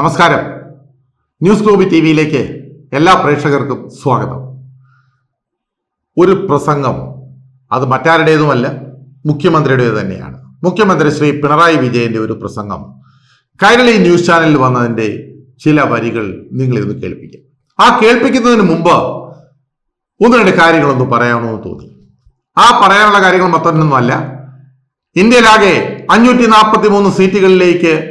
നമസ്കാരം. News ഗ്ലോബി T വിയിലേക്ക് എല്ലാ പ്രേക്ഷകർക്കും സ്വാഗതം. ഒരു പ്രസംഗം അത് മറ്റാരുടേതുമല്ല മുഖ്യമന്ത്രിയുടേത് തന്നെയാണ്. മുഖ്യമന്ത്രി ശ്രീ പിണറായി വിജയന്റെ ഒരു പ്രസംഗം. കൈരളി ന്യൂസ് ചാനലിൽ വന്നതിന്റെ ചില വരികൾ നിങ്ങളിന്ന് കേൾപ്പിക്കാം. ആ കേൾപ്പിക്കുന്നതിന് മുമ്പ് ഒന്ന് രണ്ട് കാര്യങ്ങളൊന്ന് പറയാമെന്ന് തോന്നി. ആ പറയാനുള്ള കാര്യങ്ങൾ മറ്റൊന്നൊന്നുമല്ല. ഇന്ത്യയിലാകെ അഞ്ഞൂറ്റി നാൽപ്പത്തി മൂന്ന് സീറ്റുകളിലേക്ക്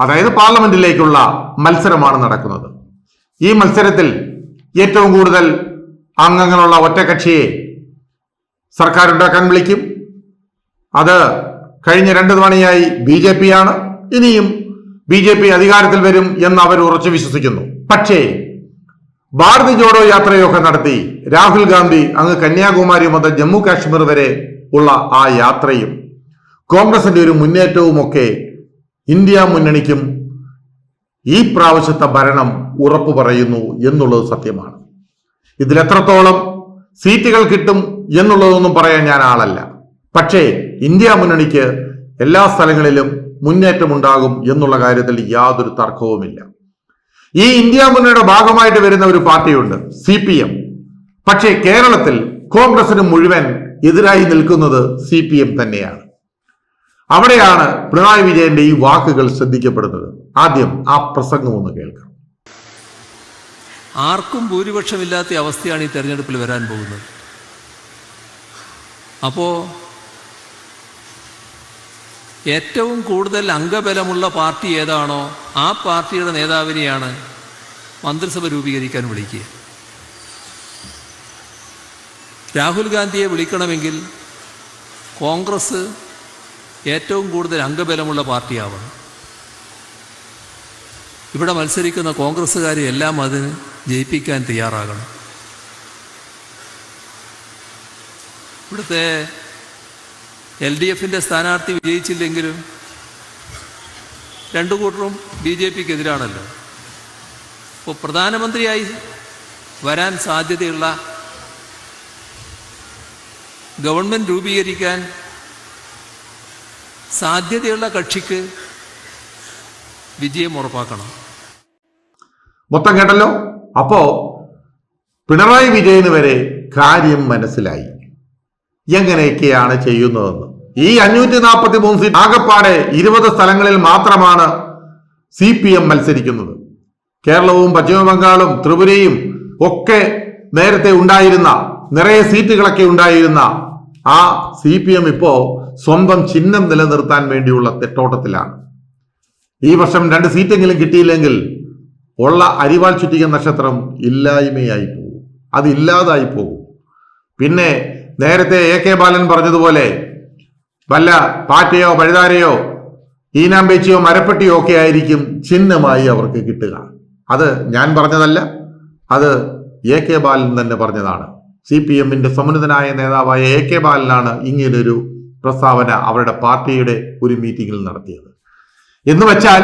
അതായത് പാർലമെന്റിലേക്കുള്ള മത്സരമാണ് നടക്കുന്നത്. ഈ മത്സരത്തിൽ ഏറ്റവും കൂടുതൽ അംഗങ്ങളുള്ള ഒറ്റകക്ഷിയെ സർക്കാർ ഉണ്ടാക്കാൻ വിളിക്കും. അത് കഴിഞ്ഞ രണ്ട് തവണയായി ബി ജെ പി ആണ് ഇനിയും ബി ജെ പി അധികാരത്തിൽ വരും എന്ന് അവർ ഉറച്ചു വിശ്വസിക്കുന്നു. പക്ഷേ ഭാരത് ജോഡോ യാത്രയൊക്കെ നടത്തി രാഹുൽ ഗാന്ധി അങ്ങ് കന്യാകുമാരി മുതൽ ജമ്മു കാശ്മീർ വരെ ഉള്ള ആ യാത്രയും കോൺഗ്രസിന്റെ ഒരു മുന്നേറ്റവുമൊക്കെ ഇന്ത്യ മുന്നണിക്കും ഈ പ്രാവശ്യത്തെ ഭരണം ഉറപ്പു പറയുന്നു എന്നുള്ളത് സത്യമാണ്. ഇതിൽ എത്രത്തോളം സീറ്റുകൾ കിട്ടും എന്നുള്ളതൊന്നും പറയാൻ ഞാൻ ആളല്ല. പക്ഷേ ഇന്ത്യ മുന്നണിക്ക് എല്ലാ സ്ഥലങ്ങളിലും മുന്നേറ്റമുണ്ടാകും എന്നുള്ള കാര്യത്തിൽ യാതൊരു തർക്കവുമില്ല. ഈ ഇന്ത്യ മുന്നണിയുടെ ഭാഗമായിട്ട് വരുന്ന ഒരു പാർട്ടിയുണ്ട് സി പി എം. പക്ഷേ കേരളത്തിൽ കോൺഗ്രസിന് മുഴുവൻ എതിരായി നിൽക്കുന്നത് സി പി എം തന്നെയാണ്. അവിടെയാണ് പിണറായി വിജയന്റെ ഈ വാക്കുകൾ ശ്രദ്ധിക്കപ്പെടുന്നത്. ആദ്യം ആ പ്രസംഗം ഒന്ന് കേൾക്കാം. ആർക്കും ഭൂരിപക്ഷമില്ലാത്ത അവസ്ഥയാണ് ഈ തെരഞ്ഞെടുപ്പിൽ വരാൻ പോകുന്നത്. അപ്പോൾ ഏറ്റവും കൂടുതൽ അംഗബലമുള്ള പാർട്ടി ഏതാണോ ആ പാർട്ടിയുടെ നേതാവിനെയാണ് മന്ത്രിസഭ രൂപീകരിക്കാൻ വിളിക്കുക. രാഹുൽ ഗാന്ധിയെ വിളിക്കണമെങ്കിൽ കോൺഗ്രസ് ഏറ്റവും കൂടുതൽ അംഗബലമുള്ള പാർട്ടിയാവണം. ഇവിടെ മത്സരിക്കുന്ന കോൺഗ്രസ്സുകാരെ എല്ലാം അതിന് ജയിപ്പിക്കാൻ തയ്യാറാകണം. ഇവിടുത്തെ എൽ ഡി എഫിന്റെ സ്ഥാനാർത്ഥി വിജയിച്ചില്ലെങ്കിലും രണ്ടു കൂട്ടരും ബി ജെ പിക്ക് എതിരാണല്ലോ അപ്പോൾ പ്രധാനമന്ത്രിയായി വരാൻ സാധ്യതയുള്ള ഗവൺമെന്റ് രൂപീകരിക്കാൻ സാധ്യതയുള്ള കക്ഷിക്ക് വിജയം ഉറപ്പാക്കണം. മൊത്തം കേട്ടല്ലോ? അപ്പോ പിണറായി വിജയന് വരെ കാര്യം മനസ്സിലായി. എങ്ങനെയൊക്കെയാണ് ചെയ്യുന്നതെന്ന്. ഈ അഞ്ഞൂറ്റി നാൽപ്പത്തി മൂന്ന് സീറ്റ് ആകപ്പാടെ ഇരുപത് സ്ഥലങ്ങളിൽ മാത്രമാണ് സി പി എം മത്സരിക്കുന്നത്. കേരളവും പശ്ചിമബംഗാളും ത്രിപുരയും ഒക്കെ നേരത്തെ ഉണ്ടായിരുന്ന നിറയെ സീറ്റുകളൊക്കെ ഉണ്ടായിരുന്ന ആ സി പി എം ഇപ്പോ സ്വന്തം ചിഹ്നം നിലനിർത്താൻ വേണ്ടിയുള്ള തെട്ടോട്ടത്തിലാണ് ഈ വർഷം രണ്ട് സീറ്റെങ്കിലും കിട്ടിയില്ലെങ്കിൽ ഉള്ള അരിവാൾ ചുറ്റിക നക്ഷത്രം ഇല്ലായ്മയായി പോകും. അതില്ലാതായി പോകും. പിന്നെ നേരത്തെ എ കെ ബാലൻ പറഞ്ഞതുപോലെ വല്ല പാറ്റയോ പഴുതാരയോ ഈനാമ്പേച്ചിയോ മരപ്പെട്ടിയോ ഒക്കെ ആയിരിക്കും ചിഹ്നമായി അവർക്ക് കിട്ടുക. അത് ഞാൻ പറഞ്ഞതല്ല. അത് എ കെ ബാലൻ തന്നെ പറഞ്ഞതാണ്. സി പി എമ്മിന്റെ സമുന്നതനായ നേതാവായ എ കെ ബാലനാണ് ഇങ്ങനൊരു പ്രസ്താവന അവരുടെ പാർട്ടിയുടെ ഒരു മീറ്റിംഗിൽ നടത്തിയത്. എന്ന് വെച്ചാൽ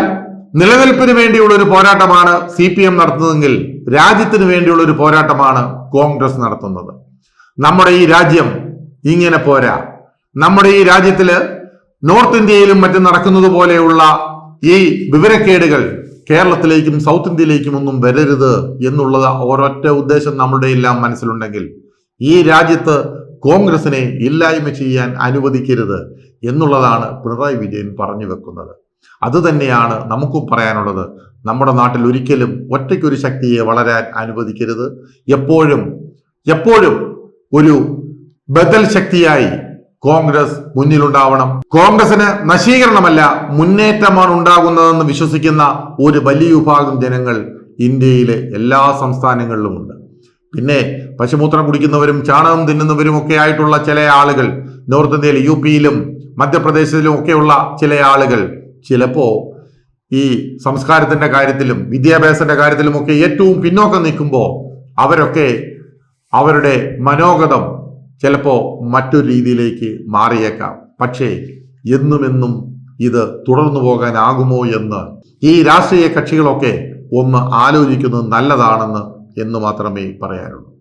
നിലനിൽപ്പിന് വേണ്ടിയുള്ള ഒരു പോരാട്ടമാണ് സി പി എം നടത്തുന്നതെങ്കിൽ രാജ്യത്തിന് വേണ്ടിയുള്ള ഒരു പോരാട്ടമാണ് കോൺഗ്രസ് നടത്തുന്നത്. നമ്മുടെ ഈ രാജ്യം ഇങ്ങനെ പോരാ. നമ്മുടെ ഈ രാജ്യത്തിൽ നോർത്ത് ഇന്ത്യയിലും മറ്റും നടക്കുന്നത് പോലെയുള്ള ഈ വിവരക്കേടുകൾ കേരളത്തിലേക്കും സൗത്ത് ഇന്ത്യയിലേക്കും ഒന്നും വരരുത് എന്നുള്ളത് ഒരൊറ്റ ഉദ്ദേശം നമ്മുടെ എല്ലാം മനസ്സിലുണ്ടെങ്കിൽ ഈ രാജ്യത്ത് കോൺഗ്രസിനെ ഇല്ലായ്മ ചെയ്യാൻ അനുവദിക്കരുത് എന്നുള്ളതാണ് പിണറായി വിജയൻ പറഞ്ഞു വെക്കുന്നത്. അതുതന്നെയാണ് നമുക്കും പറയാനുള്ളത്. നമ്മുടെ നാട്ടിൽ ഒരിക്കലും ഒറ്റയ്ക്കൊരു ശക്തിയെ വളരാൻ അനുവദിക്കരുത്. എപ്പോഴും എപ്പോഴും ഒരു ബദൽ ശക്തിയായി കോൺഗ്രസ് മുന്നിലുണ്ടാവണം. കോൺഗ്രസിന് നശീകരണമല്ല മുന്നേറ്റമാണ് ഉണ്ടാകുന്നതെന്ന് വിശ്വസിക്കുന്ന ഒരു വലിയ വിഭാഗം ജനങ്ങൾ ഇന്ത്യയിലെ എല്ലാ സംസ്ഥാനങ്ങളിലുമുണ്ട്. പിന്നെ പശുമൂത്രം കുടിക്കുന്നവരും ചാണകം തിന്നുന്നവരും ഒക്കെ ആയിട്ടുള്ള ചില ആളുകൾ നോർത്ത് ഇന്ത്യയിൽ യു പിയിലും മധ്യപ്രദേശിലും ഒക്കെയുള്ള ചില ആളുകൾ ചിലപ്പോൾ ഈ സംസ്കാരത്തിന്റെ കാര്യത്തിലും വിദ്യാഭ്യാസത്തിന്റെ കാര്യത്തിലും ഒക്കെ ഏറ്റവും പിന്നോക്കം നിൽക്കുമ്പോൾ അവരൊക്കെ അവരുടെ മനോഗതം ചിലപ്പോൾ മറ്റൊരു രീതിയിലേക്ക് മാറിയേക്കാം. പക്ഷേ എന്നുമെന്നും ഇത് തുടർന്നു പോകാനാകുമോ എന്ന് ഈ രാഷ്ട്രീയ കക്ഷികളൊക്കെ ഒന്ന് ആലോചിക്കുന്നത് നല്ലതാണെന്ന് എന്ന് മാത്രമേ പറയാനുള്ളൂ.